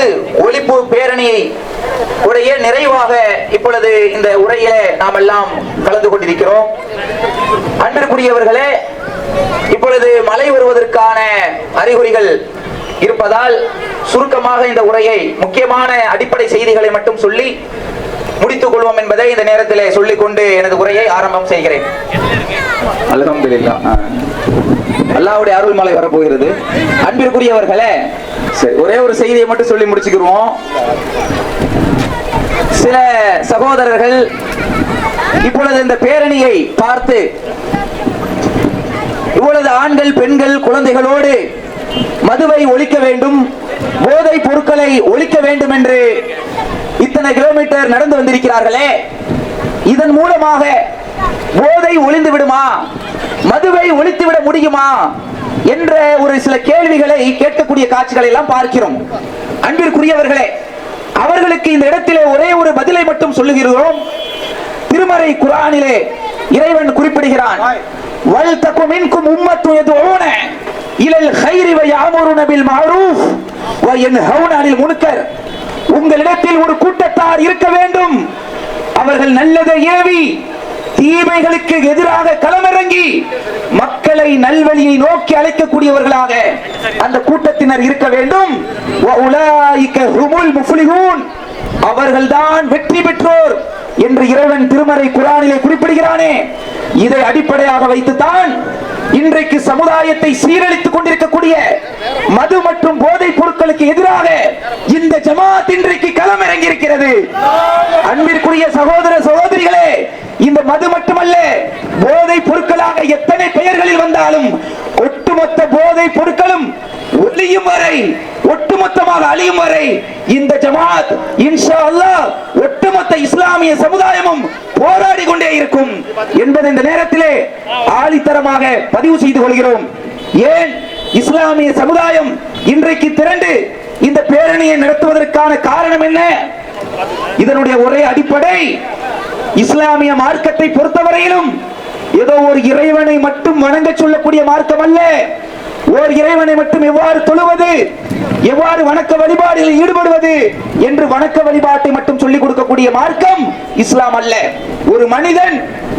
மது ஒழிப்பு பேரணியை உடைய நிறைவாக இப்பொழுது இந்த உரையில நாம் எல்லாம் கலந்து கொண்டிருக்கிறோம். அன்பிற்குரியவர்களே இப்பொழுது மழை வருவதற்கான அறிகுறிகள் இருப்பதால் சுருக்கமாக இந்த உரையை முக்கியமான அடிப்படை செய்திகளை மட்டும் சொல்லி முடித்துக் கொள்வோம் என்பதை இந்த நேரத்திலே சொல்லிக்கொண்டு எனது உரையை ஆரம்பம் செய்கிறேன். அல்ஹம்துலில்லாஹ் அல்லாவுடைய அருள் மலை வரப்போகிறது. அன்பிற்குரியவர்களே சரி ஒரே ஒரு செய்தியை மட்டும் சொல்லி முடிச்சுக்கிருவோம். சில சகோதரர்கள் இப்பொழுது இந்த பேரணியை பார்த்து இவ்வளவு ஆண்கள் பெண்கள் குழந்தைகளோடு மதுவை ஒழிக்க வேண்டும் போதை பொருட்களை ஒழிக்க வேண்டும் என்று இத்தனை கிலோமீட்டர் நடந்து வந்திருக்கிறார்களே. இதன் மூலமாக போதை ஒளிந்து விடுமா? மதுவை ஒழித்து விட முடியுமா என்ற ஒரு சில கேள்விகளை கேட்கக்கூடிய காட்சிகளை எல்லாம் பார்க்கிறோம். அன்பிற்குரியவர்களே அவர்களுக்கு இந்த இடத்திலே ஒரே ஒரு பதிலை மட்டும் சொல்லுகிறோம். திருமறை குரானிலே இறைவன் குறிப்பிடுகிறான் வல் தக்கும் உம்மத்து யதுஊன இலல் கைரி வ யாமுருன பில் மஅரூஃப் வ யன்ஹவுன அனில் முன்கர். உங்களிடத்தில் ஒரு கூட்டத்தார் இருக்க வேண்டும். அவர்கள் நல்லதை ஏவி தீமைகளுக்கு எதிராக களமிறங்கி மக்களை நல்வழியை நோக்கி அழைக்கக்கூடியவர்களாக அந்த கூட்டத்தினர் இருக்க வேண்டும். அவர்கள்தான் வெற்றி பெற்றோர் என்று இறைவன் திருமறை குரானிலே குறிப்பிடுகிறானே. இதை அடிப்படையாக வைத்துத்தான் இன்றைக்கு சமுதாயத்தை சீரழித்துக் கொண்டிருக்கக்கூடிய மது மற்றும் போதைப் பொருட்களுக்கு எதிராக இந்த ஜமாத் இன்றைக்கு களமிறங்கி இருக்கிறது அன்பிற்குரிய சகோதர சகோதரிகளே இந்த மது மட்டுமல்ல போதை பொருட்களாக எத்தனை பெயர்களில் வந்தாலும் ஒட்டுமொத்த போதை பொருட்களும் ஒளியும் வரை ஒட்டுமொத்தமாக அழியும் வரை இந்த ஜமாத் இன்ஷா அல்லாஹ் ஒட்டுமொத்த இஸ்லாமிய சமுதாயமும் போராடி கொண்டே இருக்கும் என்பதை இந்த நேரத்திலே ஆழித்தரமாக பதிவு செய்து கொள்கிறோம். ஏன்? இஸ்லாமிய சமுதாயம் இன்றைக்கு திரண்டு இந்த பேரணியை நடத்துவதற்கான காரணம் என்ன? இதனுடைய ஒரே அடிப்படை இஸ்லாமிய மார்க்கத்தை பொறுத்தவரையிலும் ஏதோ ஒரு இறைவனை மட்டும் வணங்க சொல்லக்கூடிய மார்க்கம் அல்ல. ஓர் இறைவனை மட்டும் எவ்வாறு தொழுவது எவ்வாறு வணக்க வழிபாடுகளில் ஈடுபடுவது என்று வணக்க வழிபாட்டை மட்டும் சொல்லிக் கொடுக்கக்கூடிய மார்க்கம் இஸ்லாம் அல்ல. ஒரு மனிதன்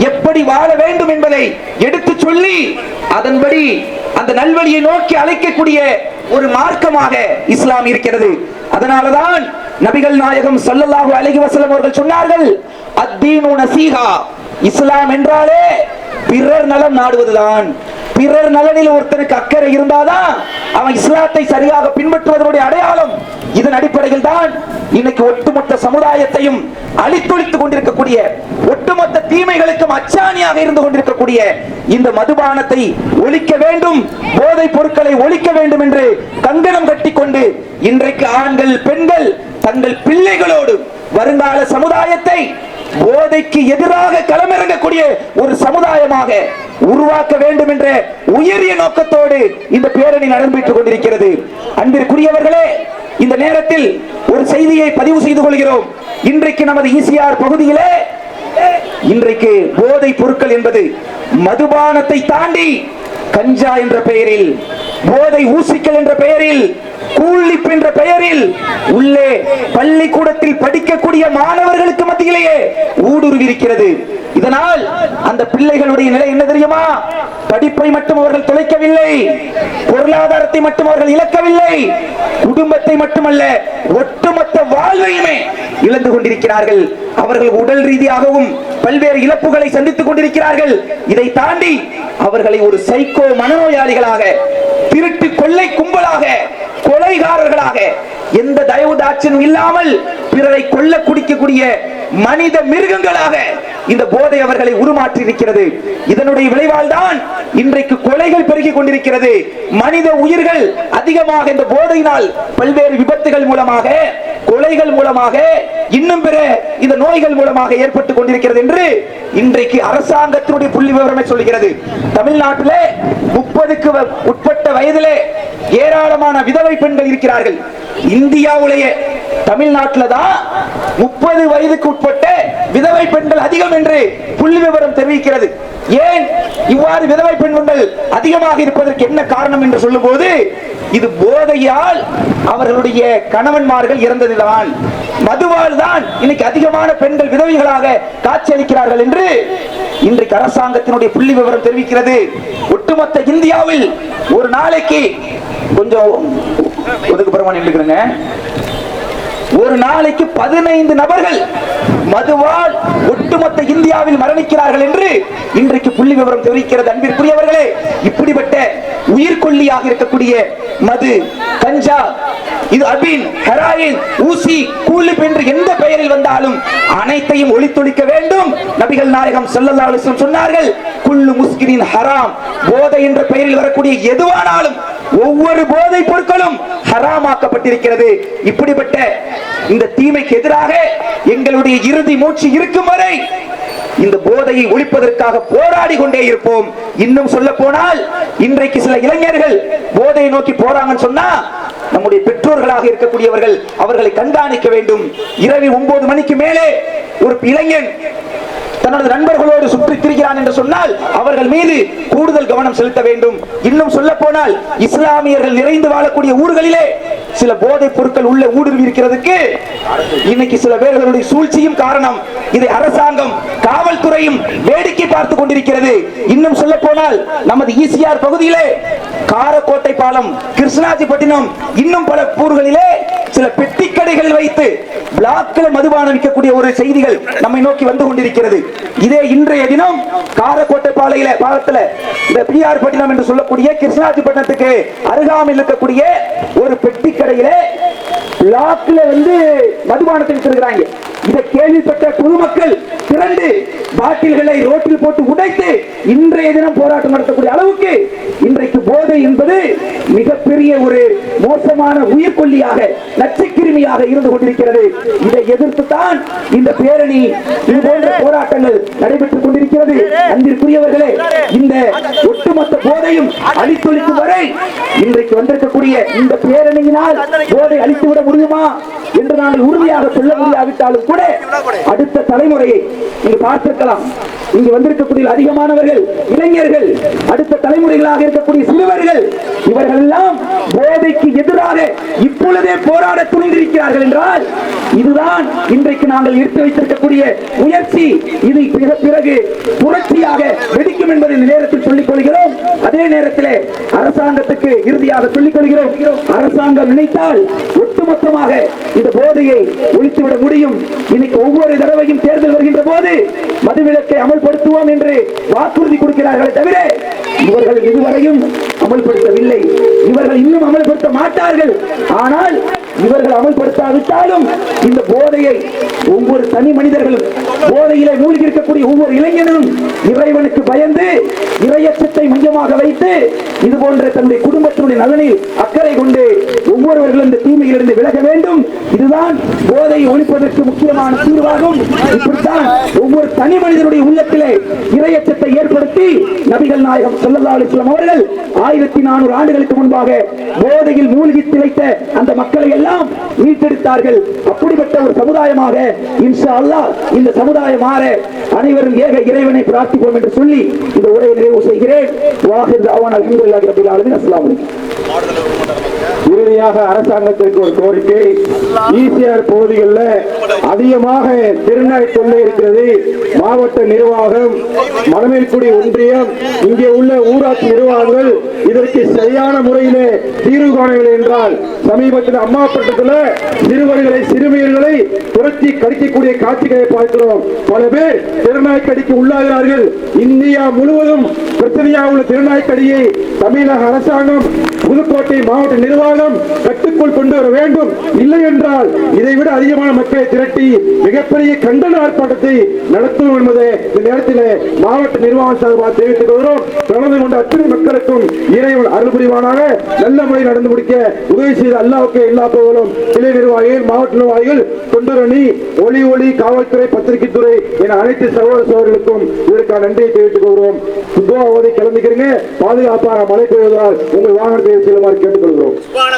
எப்படி வாழ வேண்டும் என்பதை எடுத்து சொல்லி அதன்படி அந்த நல்வழியை நோக்கி அழைக்கக்கூடிய ஒரு மார்க்கமாக இஸ்லாம் இருக்கிறது. அதனாலதான் நபிகள் நாயகம் ஸல்லல்லாஹு அலைஹி வசலம் அவர்கள் சொன்னார்கள் அத்தீனு நசீஹா. இஸ்லாம் என்றாலே பிறர் நலம் நாடுவதுதான். பிறர் நலனில் ஒருத்தனுக்கு அக்கறை இருந்தாதான் அவன் இஸ்லாத்தை சரியாக பின்பற்றுவதனுடைய அடையாளம் இதன் அடிப்படையில் தான் இன்னைக்கு ஒட்டுமொத்த சமுதாயத்தையும் அழித்தொழித்துக் கொண்டிருக்கக்கூடிய ஒட்டுமொத்த தீமைகளுக்கும் அச்சாணியாக இருந்து கொண்டிருக்கக்கூடிய இந்த மதுபானத்தை ஒழிக்க வேண்டும் போதைப் பொருட்களை ஒழிக்க வேண்டும் என்று கங்கணம் கட்டிக்கொண்டு இன்றைக்கு ஆண்கள் பெண்கள் தங்கள் பிள்ளைகளோடு வருங்கால சமுதாயத்தை போதைக்கு எதிராக களமிறங்கக்கூடிய ஒரு சமுதாயமாக உருவாக்க வேண்டும் என்ற உயரிய நோக்கத்தோடு இந்த பேரணி நடைபெற்றுக் கொண்டிருக்கிறது. அன்பிற்குரியவர்களே இந்த நேரத்தில் ஒரு செய்தியை பதிவு செய்து கொள்கிறோம். இன்றைக்கு நமது ஈசிஆர் பகுதியிலே இன்றைக்கு போதை பொருட்கள் என்பது மதுபானத்தை தாண்டி கஞ்சா என்ற பெயரில் போதை ஊசிக்கல் என்ற பெயரில் கூலிப் என்ற பெயரில் உள்ளே பள்ளிக்கூடத்தில் படிக்கக்கூடிய மாணவர்களுக்கு மத்தியிலேயே ஊடுருவி இருக்கிறது இதனால் அந்த பிள்ளைகளுடைய நிலை என்ன தெரியுமா? படிப்பை மட்டும் அவர்கள் தொலைக்கவில்லை பொருளாதாரத்தை மட்டும் அவர்கள் இழக்கவில்லை குடும்பத்தை மட்டுமல்ல ஒட்டுமொத்த வாழ்வையுமே இழந்து கொண்டிருக்கிறார்கள். அவர்கள் உடல் ரீதியாகவும் பல்வேறு இழப்புகளை சந்தித்துக் கொண்டிருக்கிறார்கள். இதை தாண்டி அவர்களை ஒரு சைக்கோ மனநோயாளிகளாக திருட்டு கொள்ளை கும்பலாக கொலைகாரர்களாக எந்த தயவு தாட்சியம் இல்லாமல் பிறரை கொல்ல குடிக்கக்கூடிய மனித மிருகங்களாக இந்த போதை அவர்களை உருமாற்றி இருக்கிறது. இதனுடைய விளைவால் தான் இன்றைக்கு கொலைகள் பெருகிக் கொண்டிருக்கிறது. மனித உயிர்கள் அதிகமாக இந்த போதையினால் பல்வேறு விபத்துகள் மூலமாக கொலைகள் மூலமாக இன்னும் பிற இந்த நோய்கள் மூலமாக ஏற்பட்டுக் கொண்டிருக்கிறது என்று இன்றைக்கு அரசாங்கத்தினுடைய புள்ளி விவரமே சொல்லுகிறது. தமிழ்நாட்டிலே முப்பதுக்கு உட்பட்ட வயதிலே ஏராளமான விதவை பெண்கள் இருக்கிறார்கள். இந்தியாவுடைய தமிழ்நாட்டில் தான் முப்பது வயதுக்கு உட்பட்ட விதவை பெண்கள் அதிகம் என்று புள்ளி விவரம் தெரிவிக்கிறது. ஏன்? இவ்வாறு விதவை பெண்கள் அதிகமாக இருப்பதற்கு என்ன காரணம் என்று சொல்லும்போது இது போதையால் அவர்களுடைய கணவன்மார்கள் இறந்ததுதான் மதுவால் தான் இன்னைக்கு அதிகமான பெண்கள் விதவைகளாக காட்சியளிக்கிறார்கள் என்று இன்றைக்கு அரசாங்கத்தினுடைய புள்ளி விவரம் தெரிவிக்கிறது. ஒட்டுமொத்த இந்தியாவில் ஒரு நாளைக்கு கொஞ்சம் ஒதுக்குப்புறமா நின்றுக்கிறேங்க ஒரு நாளைக்கு பதினைந்து நபர்கள் மதுவால் ஒட்டுமொத்த இந்தியாவில் மரணிக்கிறார்கள் என்று இன்றைக்கு புள்ளி விவரம் தெரிவிக்கிறது அன்பிற்குரியவர்களே. இப்படிப்பட்ட உயிர்கொல்லியாக இருக்கக்கூடிய மது கஞ்சா இது அபின் ஹெராயின் ஊசி கூலிப் என்று எந்த பெயரில் வந்தாலும் அனைத்தையும் ஒளித்தொழிக்க வேண்டும். நபிகள் நாயகம் ஸல்லல்லாஹு சொன்னார்கள் குள்ளு முஸ்கிரின் ஹராம். போதை என்ற பெயரில் வரக்கூடிய எதுவானாலும் ஒவ்வொரு போதைப் பொருட்களும் ஹராமாக்கப்பட்டிருக்கிறது. இப்படிப்பட்ட இந்த தீமைக்கு எதிராக எங்களுடைய இறுதி மூச்சு இருக்கும் வரை இந்த போதையை ஒழிப்பதற்காக போராடி கொண்டே இருப்போம். இன்னும் சொல்ல போனால் இன்றைக்கு சில இளைஞர்கள் போதையை நோக்கி போறாங்கன்னு சொன்னா நம்முடைய பெற்றோர்களாக இருக்கக்கூடியவர்கள் அவர்களை கண்காணிக்க வேண்டும். இரவு ஒன்பது மணிக்கு மேலே ஒரு இளைஞன் தனது நண்பர்களோடு சுற்றி திரிகிறான் என்று சொன்னால் அவர்கள் மீது கூடுதல் கவனம் செலுத்த வேண்டும். இன்னும் சொல்ல போனால் இஸ்லாமியர்கள் நிறைந்து வாழக்கூடிய ஊர்களிலே சில போதைப் பொருட்கள் உள்ள ஊடுருவி இருக்கிறதுக்கு இன்னைக்கு சில பேர்களுடைய சூழ்ச்சியும் காரணம். இதை அரசாங்கம் காவல்துறையும் வேடிக்கை பார்த்து கொண்டிருக்கிறது. இன்னும் சொல்ல போனால் நமது ஈசிஆர் பகுதியிலே காரக்கோட்டை பாலம் கிருஷ்ணாஜிப்பட்டினம் இன்னும் பல ஊர்களிலே சில பெட்டிக்க கடைகள் வைத்து பிளாக்கில் மதுபானம் விற்கக்கூடிய ஒரு செய்திகள் நம்மை நோக்கி வந்து கொண்டிருக்கிறது. இதே இன்றைய தினம் காரக்கோட்டை பாலையில பாலத்துல இந்த பிஆர் பட்டினம் என்று சொல்லக்கூடிய கிருஷ்ணாஜிப்பட்டினத்துக்கு அருகாமையில் இருக்கக்கூடிய ஒரு பெட்டி கடையில பிளாக்ல வந்து மதுபானத்தை வித்திருக்கிறாங்க. இதை கேள்விப்பட்ட பொதுமக்கள் திரண்டு பாட்டில்களை ரோட்டில் போட்டு உடைத்து இன்றைய தினம் போராட்டம் நடத்தக்கூடிய அளவுக்கு இன்றைக்கு போதை என்பது மிகப்பெரிய ஒரு மோசமான உயிர்கொல்லியாக நச்சுக்கிருமியாக இருந்து கொண்டிருக்கிறது. இதை எதிர்த்து தான் இந்த பேரணி இது போன்ற போராட்டங்கள் நடைபெற்றுக் கொண்டிருக்கிறது. அன்பிற்குரியவர்களே இந்த ஒட்டுமொத்த போதையும் அழித்தொழிக்கும் வரை இன்றைக்கு வந்திருக்கக்கூடிய இந்த பேரணியினால் போதை அழித்துவிட முடியுமா என்று நாங்கள் உறுதியாக சொல்ல முடியாவிட்டாலும் கூட அடுத்த தலைமுறையை நீங்க பார்த்திருக்கலாம். இங்கு வந்திருக்கக்கூடிய அதிகமானவர்கள் இளைஞர்கள் அடுத்த தலைமுறைகளாக இருக்கக்கூடிய சிறுவர்கள் இவர்கள் எல்லாம் இப்பொழுதே போராட துணிந்திருக்கிறார்கள் என்றால் இதுதான் இன்றைக்கு நாங்கள் எடுத்து வைத்திருக்கக்கூடிய முயற்சி. இது பிறகு புரட்சியாக வெடிக்கும் என்பதை இந்த நேரத்தில் சொல்லிக் கொள்கிறோம் அதே நேரத்தில் அரசாங்கத்துக்கு இறுதியாக சொல்லிக் கொள்கிறோம் அரசாங்கம் நினைத்தால் ஒட்டுமொத்தமாக இந்த போதையை ஒழித்துவிட முடியும். இன்னைக்கு ஒவ்வொரு தடவையும் தேர்தல் வருகின்ற போது மதுவிலக்கை அமல்படுத்துவோம் என்று வாக்குறுதி கொடுக்கிறார்களே தவிர இவர்கள் இதுவரையும் அமல்படுத்தவில்லை. இவர்கள் இன்னும் அமல்படுத்த மாட்டார்கள். ஆனால் இவர்கள் அமல்படுத்தாவிட்டாலும் இந்த போதையை ஒவ்வொரு தனி மனிதர்களும் போதையிலே மூழ்கி இருக்கக்கூடிய ஒவ்வொரு இளைஞனும் இறைவனுக்கு பயந்து இறையச்சத்தை மையமாக வைத்து இது போன்ற தன்னுடைய குடும்பத்தினுடைய நலனில் அக்கறை கொண்டு ஒவ்வொருவர்களும் இந்த தீமையிலிருந்து விலக வேண்டும். இதுதான் போதையை ஒழிப்பதற்கு முக்கியமான தீர்வாகும். இப்படித்தான் ஒவ்வொரு தனி மனிதனுடைய உள்ளத்திலே இறையச்சத்தை ஏற்படுத்தி நபிகள் நாயகம் சொல்லல்லா அலிஸ்லாம் அவர்கள் ஆயிரத்தி நானூறு ஆண்டுகளுக்கு முன்பாக போதையில் மூழ்கி திளைத்த அந்த மக்களை எல்லாம் மீட்டெடுத்தார்கள். அப்படிப்பட்ட ஒரு சமுதாயமாக இன்ஷா அல்லாஹ் இந்த சமுதாயம் மாற அனைவரும் ஏக இறைவனை பிரார்த்திப்போம் என்று சொல்லி இந்த உரையை நிறைவு செய்கிறேன். வாஹிர் தாவான் அலமதுல்லாஹி ரபில் ஆலமீன். அஸ்ஸலாமு அலைக்கும். இறுதியாக அரசாங்கத்திற்கு ஒரு கோரிக்கை. ஈசிஆர் பகுதிகளில் அதிகமாக திருநாய் தொல்லை இருக்கிறது. மாவட்ட நிர்வாகம் மணமேல்குடி ஒன்றியம் இங்கே உள்ள ஊராட்சி நிர்வாகங்கள் இதற்கு சரியான முறையிலே தீர்வு காணவில்லை என்றால் சமீபத்தில் அம்மாப்பட்டத்தில் சிறுவர்களை சிறுமியர்களை புரட்சி கடிக்கக்கூடிய காட்சிகளை பார்க்கிறோம். பல பேர் திருநாய் கடிக்கு உள்ளாகிறார்கள். இந்தியா முழுவதும் பிரச்சனையாக உள்ள திருநாய் கடியை தமிழக அரசாங்கம் புதுக்கோட்டை மாவட்ட நிர்வாகம் கட்டுக்குள் கொண்டு வர வேண்டும். இல்லை என்றால் இதை விட அதிகமான மக்களை திரட்டி மிகப்பெரிய கண்டன ஆர்ப்பாட்டத்தை நடத்துவோம் என்பதை இந்த நேரத்தில் மாவட்ட நிர்வாகம் சார்பாக தெரிவித்துக் கொள்கிறோம். கலந்து கொண்ட அத்தனை மக்களுக்கும் இறைவன் அருள் புரிவானாக. நல்ல முறையில் நடந்து முடிக்க உதவி செய்த அல்லாவுக்கு எல்லா போகலும் கிளை நிர்வாகிகள் மாவட்ட நிர்வாகிகள் தொண்டரணி ஒளி ஒளி காவல்துறை பத்திரிகை துறை என அனைத்து சகோதர சகோதரர்களுக்கும் இதற்கான நன்றியை தெரிவித்துக் கொள்கிறோம். துவா ஓதி கிளம்பிக்கிறீங்க. பாதுகாப்பாக மழை பெய்வதால் உங்கள் வாகனத்தை செல்லுமாறு கேட்டுக்கொள்கிறோம்.